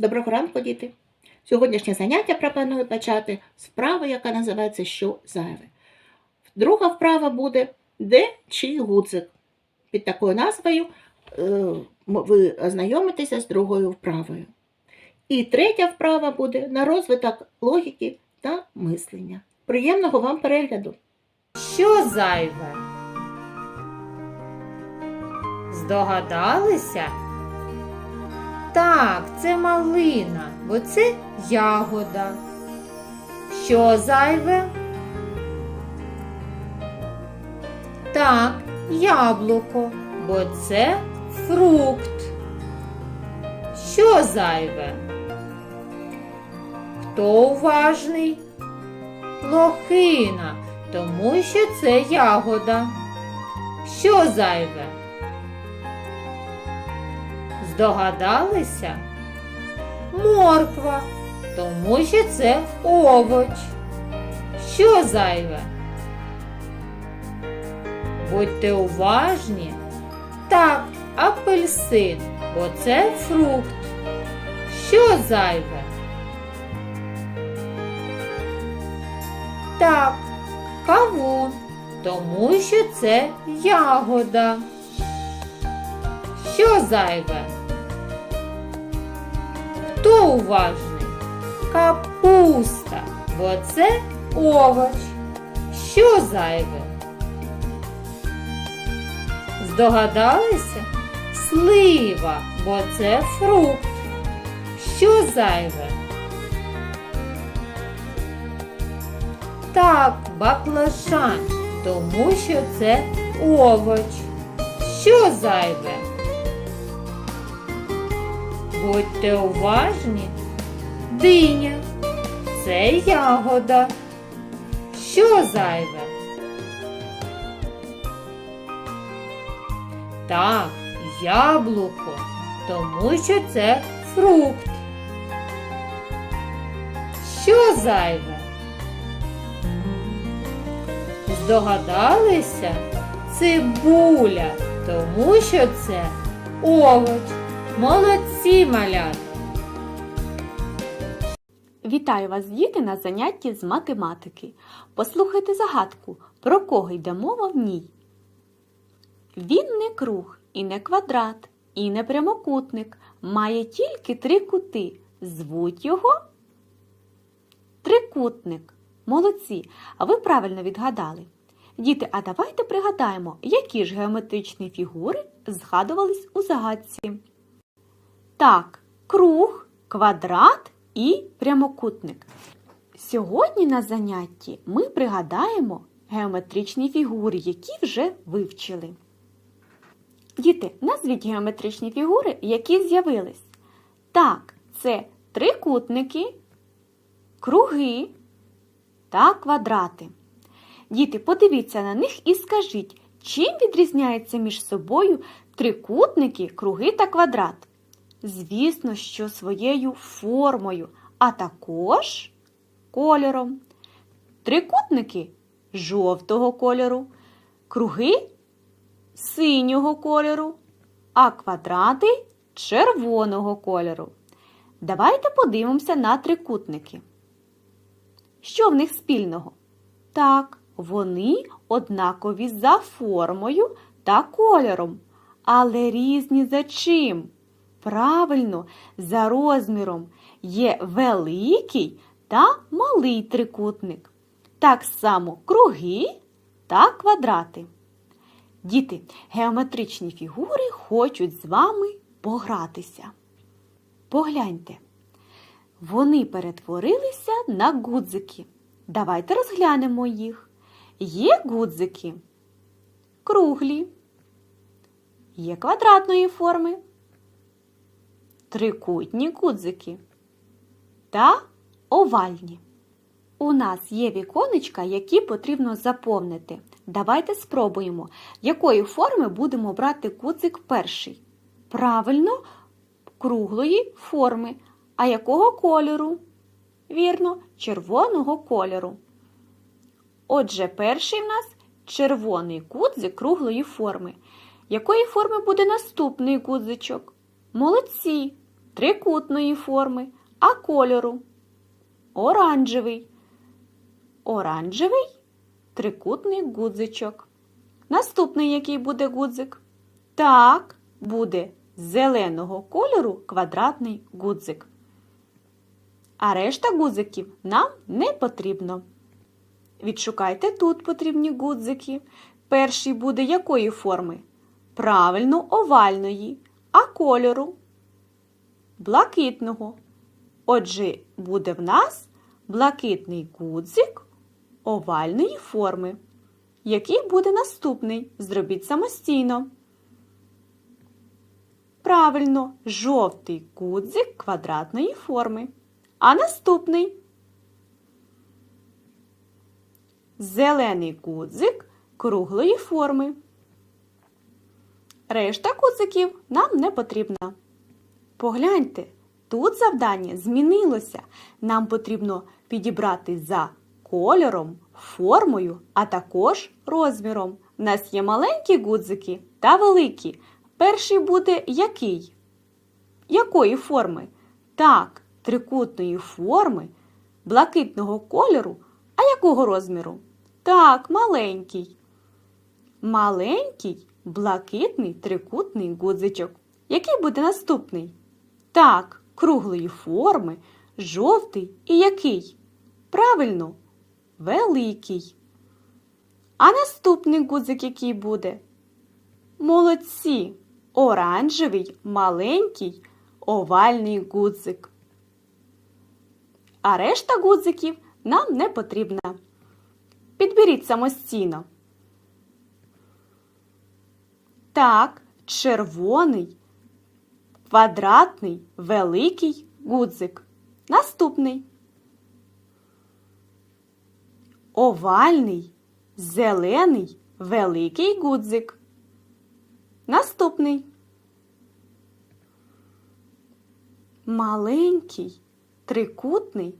Доброго ранку, діти! Сьогоднішнє заняття пропоную почати з вправи, яка називається Що зайве. Друга вправа буде Де чий гудзик. Під такою назвою е, ви ознайомитеся з другою вправою. І третя вправа буде на розвиток логіки та мислення. Приємного вам перегляду! Що зайве? Здогадалися? Так, це малина, бо це ягода. Що зайве? Так, яблуко, бо це фрукт. Що зайве? Хто уважний? Лохина, тому що це ягода. Що зайве? Здогадалися? Морква, тому що це овоч. Що зайве? Будьте уважні. Так, апельсин, бо це фрукт. Що зайве? Так, кавун, тому що це ягода. Що зайве? Хто уважний? Капуста, бо це овоч. Що зайве? Здогадалися? Слива, бо це фрукт. Що зайве? Так, баклажан, тому що це овоч. Що зайве? Будьте уважні. Диня. Це ягода. Що зайве? Так, яблуко, тому що це фрукт. Що зайве? Здогадалися? Цибуля, тому що це овоч. Молодці малят! Вітаю вас, діти, на занятті з математики. Послухайте загадку, про кого йде мова в ній. Він не круг, і не квадрат, і не прямокутник, має тільки три кути. Звуть його трикутник. Молодці, а ви правильно відгадали. Діти, а давайте пригадаємо, які ж геометричні фігури згадувались у загадці. Так, круг, квадрат і прямокутник. Сьогодні на занятті ми пригадаємо геометричні фігури, які вже вивчили. Діти, назвіть геометричні фігури, які з'явились. Так, це трикутники, круги та квадрати. Діти, подивіться на них і скажіть, чим відрізняються між собою трикутники, круги та квадрат? Звісно, що своєю формою, а також кольором. Трикутники жовтого кольору, круги синього кольору, а квадрати червоного кольору. Давайте подивимося на трикутники. Що в них спільного? Так, вони однакові за формою та кольором, але різні за чим? Правильно, за розміром є великий та малий трикутник. Так само круги та квадрати. Діти, геометричні фігури хочуть з вами погратися. Погляньте, вони перетворилися на гудзики. Давайте розглянемо їх. Є гудзики круглі, є квадратної форми, трикутні гудзики та овальні. У нас є віконечка, які потрібно заповнити. Давайте спробуємо, якої форми будемо брати гудзик перший. Правильно, круглої форми. А якого кольору? Вірно, червоного кольору. Отже, перший в нас червоний гудзик круглої форми. Якої форми буде наступний гудзичок? Молодці! Трикутної форми, а кольору оранжевий. Оранжевий трикутний гудзичок. Наступний який буде гудзик? Так, буде зеленого кольору квадратний гудзик. А решта гудзиків нам не потрібно. Відшукайте тут потрібні гудзики. Перший буде якої форми? Правильно, овальної, а кольору блакитного. Отже, буде в нас блакитний гудзик овальної форми. Який буде наступний? Зробіть самостійно. Правильно, жовтий гудзик квадратної форми. А наступний зелений гудзик круглої форми. Решта гудзиків нам не потрібна. Погляньте, тут завдання змінилося. Нам потрібно підібрати за кольором, формою, а також розміром. У нас є маленькі гудзики та великі. Перший буде який? Якої форми? Так, трикутної форми, блакитного кольору, а якого розміру? Так, маленький. Маленький блакитний трикутний гудзичок. Який буде наступний? Так, круглої форми, жовтий і який? Правильно, великий. А наступний гудзик який буде? Молодці! Оранжевий, маленький, овальний гудзик. А решта гудзиків нам не потрібна. Підберіть самостійно. Так, червоний, квадратний, великий гудзик. Наступний. Овальний, зелений, великий гудзик. Наступний. Маленький, трикутний,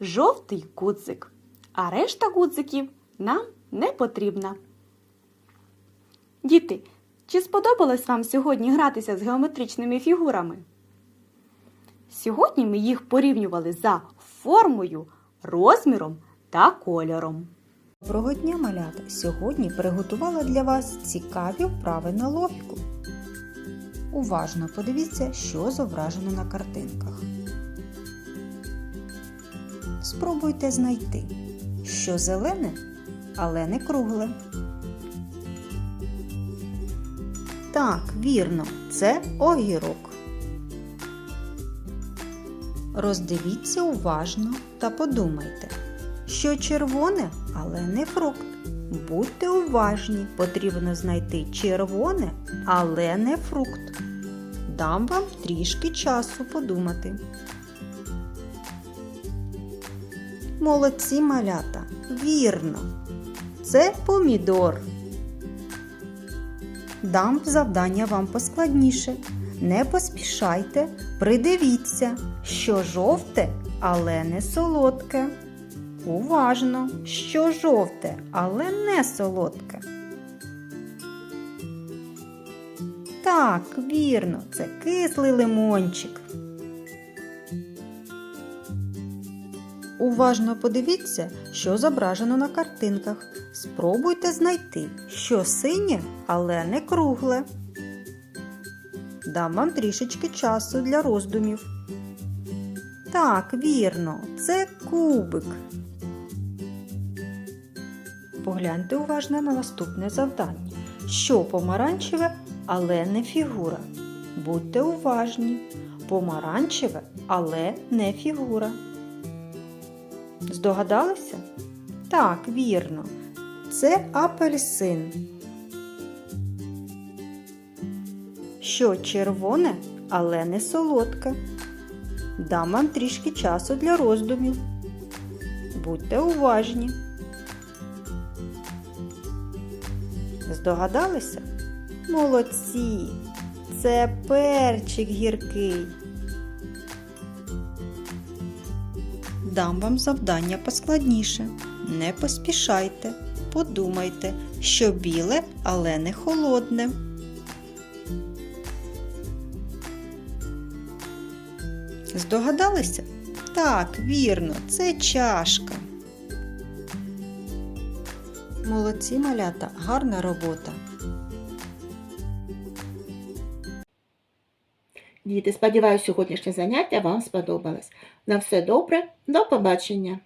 жовтий гудзик. А решта гудзиків нам не потрібна. Діти, чи сподобалось вам сьогодні гратися з геометричними фігурами? Сьогодні ми їх порівнювали за формою, розміром та кольором. Доброго дня, малята! Сьогодні приготувала для вас цікаві вправи на логіку. Уважно подивіться, що зображено на картинках. Спробуйте знайти, що зелене, але не кругле. Так, вірно, це огірок. Роздивіться уважно та подумайте, що червоне, але не фрукт. Будьте уважні, потрібно знайти червоне, але не фрукт. Дам вам трішки часу подумати. Молодці малята, вірно. Це помідор. Дам завдання вам поскладніше. Не поспішайте, придивіться, що жовте, але не солодке. Уважно, що жовте, але не солодке. Так, вірно, це кислий лимончик. Уважно подивіться, що зображено на картинках. Спробуйте знайти, що синє, але не кругле. Дам вам трішечки часу для роздумів. Так, вірно, це кубик. Погляньте уважно на наступне завдання. Що помаранчеве, але не фігура. Будьте уважні. Помаранчеве, але не фігура. Здогадалися? Так, вірно. Це апельсин. Що червоне, але не солодке. Дам вам трішки часу для роздумів. Будьте уважні. Здогадалися? Молодці! Це перчик гіркий. Дам вам завдання поскладніше. Не поспішайте, подумайте, що біле, але не холодне. Здогадалися? Так, вірно, це чашка. Молодці малята, гарна робота. Діти, сподіваюся, сьогоднішнє заняття вам сподобалось. На все добре, до побачення!